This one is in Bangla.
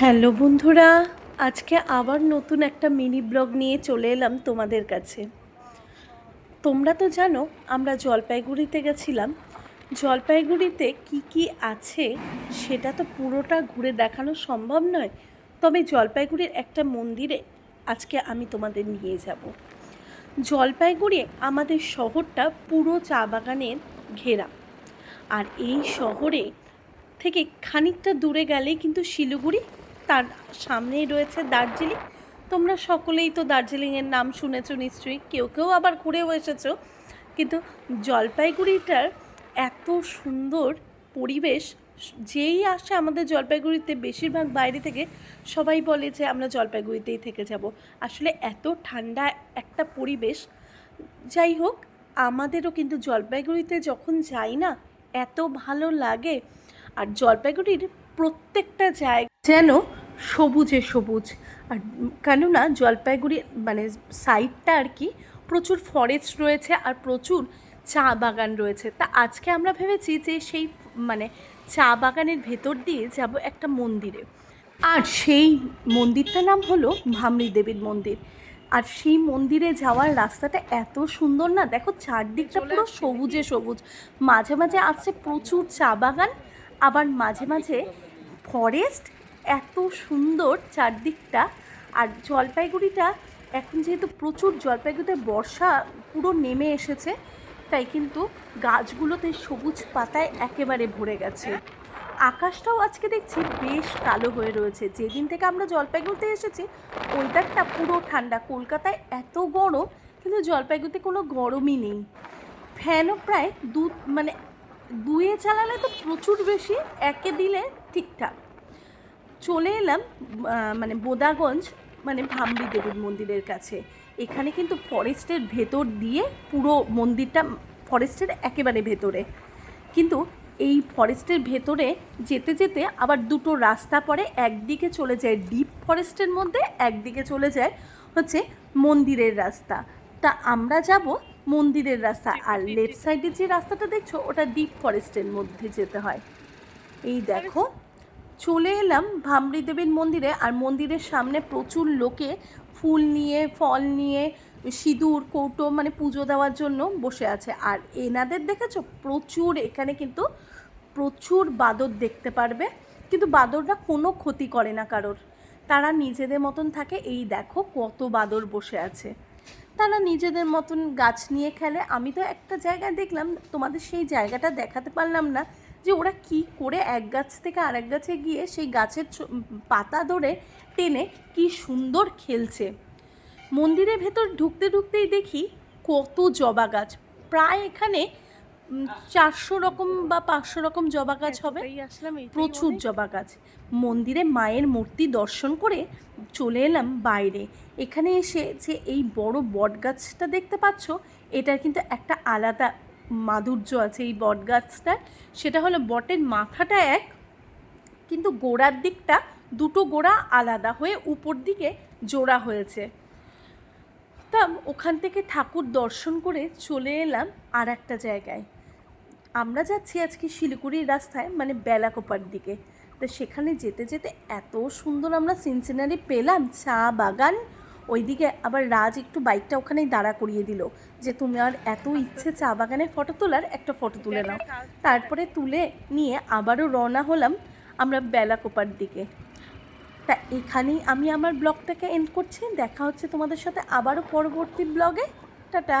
হ্যালো বন্ধুরা, আজকে আবার নতুন একটা মিনি ব্লগ নিয়ে চলে এলাম তোমাদের কাছে। তোমরা তো জানো, আমরা জলপাইগুড়িতে গেছিলাম। জলপাইগুড়িতে কি কি আছে সেটা তো পুরোটা ঘুরে দেখানো সম্ভব নয়। তবে জলপাইগুড়ির একটা মন্দিরে আজকে আমি তোমাদের নিয়ে যাব। জলপাইগুড়ি আমাদের শহরটা পুরো চা বাগানের ঘেরা। আর এই শহরে থেকে খানিকটা দূরে গেলেই কিন্তু শিলিগুড়ি তার সামনেই রয়েছে দার্জিলিং। তোমরা সকলেই তো দার্জিলিংয়ের নাম শুনেছো নিশ্চয়ই, কেউ কেউ আবার ঘুরেও এসেছ। কিন্তু জলপাইগুড়িটার এত সুন্দর পরিবেশ, যেই আসে আমাদের জলপাইগুড়িতে, বেশিরভাগ বাইরে থেকে সবাই বলে যে আমরা জলপাইগুড়িতেই থেকে যাব। আসলে এত ঠান্ডা একটা পরিবেশ। যাই হোক, আমাদেরও কিন্তু জলপাইগুড়িতে যখন যাই না, এত ভালো লাগে। আর জলপাইগুড়ির প্রত্যেকটা জায়গা যেন সবুজে সবুজ। আর কেননা জলপাইগুড়ি মানে সাইডটা আর কি প্রচুর ফরেস্ট রয়েছে আর প্রচুর চা বাগান রয়েছে। তা আজকে আমরা ভেবেছি যে সেই মানে চা বাগানের ভেতর দিয়ে যাব একটা মন্দিরে। আর সেই মন্দিরটার নাম হলো ভামরি দেবীর মন্দির। আর সেই মন্দিরে যাওয়ার রাস্তাটা এত সুন্দর না দেখো চারদিকটা পুরো সবুজে সবুজ। মাঝে মাঝে আছে প্রচুর চা বাগান আবার মাঝে মাঝে ফরেস্ট এত সুন্দর চারদিকটা। আর জলপাইগুড়িটা এখন যেহেতু প্রচুর, জলপাইগুড়িতে বর্ষা পুরো নেমে এসেছে, তাই কিন্তু গাছগুলোতে সবুজ পাতায় একেবারে ভরে গেছে। আকাশটাও আজকে দেখছি বেশ কালো হয়ে রয়েছে। যেদিন থেকে আমরা জলপাইগুড়িতে এসেছি, ওয়েদারটা পুরো ঠান্ডা। কলকাতায় এত গরম, কিন্তু জলপাইগুড়িতে কোনো গরমই নেই। ফ্যানও প্রায় দু মানে দুয়ে চালালে তো প্রচুর বেশি, একে দিলে ঠিকঠাক। চলে এলাম মানে বোদাগঞ্জ মানে ভামরি দেবীর মন্দিরের কাছে। এখানে কিন্তু ফরেস্টের ভেতর দিয়ে পুরো মন্দিরটা ফরেস্টের একেবারে ভেতরে। কিন্তু এই ফরেস্টের ভেতরে যেতে যেতে আবার দুটো রাস্তা পড়ে একদিকে চলে যায় ডিপ ফরেস্টের মধ্যে একদিকে চলে যায় হচ্ছে মন্দিরের রাস্তা। তা আমরা যাব মন্দিরের রাস্তা আর লেফট সাইডে যে রাস্তাটা দেখছ ওটা ডিপ ফরেস্টের মধ্যে যেতে হয়। এই দেখো। চলে এলাম ভামরি দেবীর মন্দিরে আর মন্দিরের সামনে প্রচুর লোকে ফুল নিয়ে, ফল নিয়ে, সিঁদুর, কৌটো মানে পুজো দেওয়ার জন্য বসে আছে। আর এনাদের দেখেছ? প্রচুর, এখানে কিন্তু প্রচুর বাদর দেখতে পারবে। কিন্তু বাদররা কোনো ক্ষতি করে না কারোর। তারা নিজেদের মতন থাকে। এই দেখো কত বাদর বসে আছে। তারা নিজেদের মতন গাছ নিয়ে খেলে। আমি তো একটা জায়গায় দেখলাম, তোমাদের সেই জায়গাটা দেখাতে পারলাম না। যে ওরা কি করে এক গাছ থেকে আরেক গাছে গিয়ে সেই গাছের পাতা ধরে টেনে কি সুন্দর খেলছে। মন্দিরের ভেতর ঢুকতে ঢুকতেই দেখি কত জবা গাছ। প্রায় এখানে চারশো রকম বা পাঁচশো রকম জবা গাছ হবে। প্রচুর জবা গাছ। মন্দিরে মায়ের মূর্তি দর্শন করে চলে এলাম বাইরে। এখানে এসে যে এই বড় বট গাছটা দেখতে পাচ্ছ এটার কিন্তু একটা আলাদা মাধুর্য আছে এই বট গাছটার সেটা হলো বটের মাথাটা এক, কিন্তু গোড়ার দিকটা দুটো গোড়া আলাদা হয়ে উপর দিকে জোড়া হয়েছে। তা ওখান থেকে ঠাকুর দর্শন করে চলে এলাম আর একটা জায়গায়। আমরা যাচ্ছি আজকে শিলিগুড়ির রাস্তায় মানে বেলাকোপার দিকে। তো সেখানে যেতে যেতে এত সুন্দর আমরা সিনসিনারি পেলাম, চা বাগান ওইদিকে আবার রাজ একটু বাইকটা ওখানেই দাঁড়া করিয়ে দিল যে, তুমি আর এত ইচ্ছে চা বাগানে ফটো তোলার একটা ফটো তুলে নাও। তারপরে তুলে নিয়ে আবারও রওনা হলাম আমরা বেলা কোপার দিকে। তা এখানেই আমি আমার ব্লগটাকে এন্ড করছি। দেখা হচ্ছে তোমাদের সাথে আবারও পরবর্তী ব্লগে। টাটা!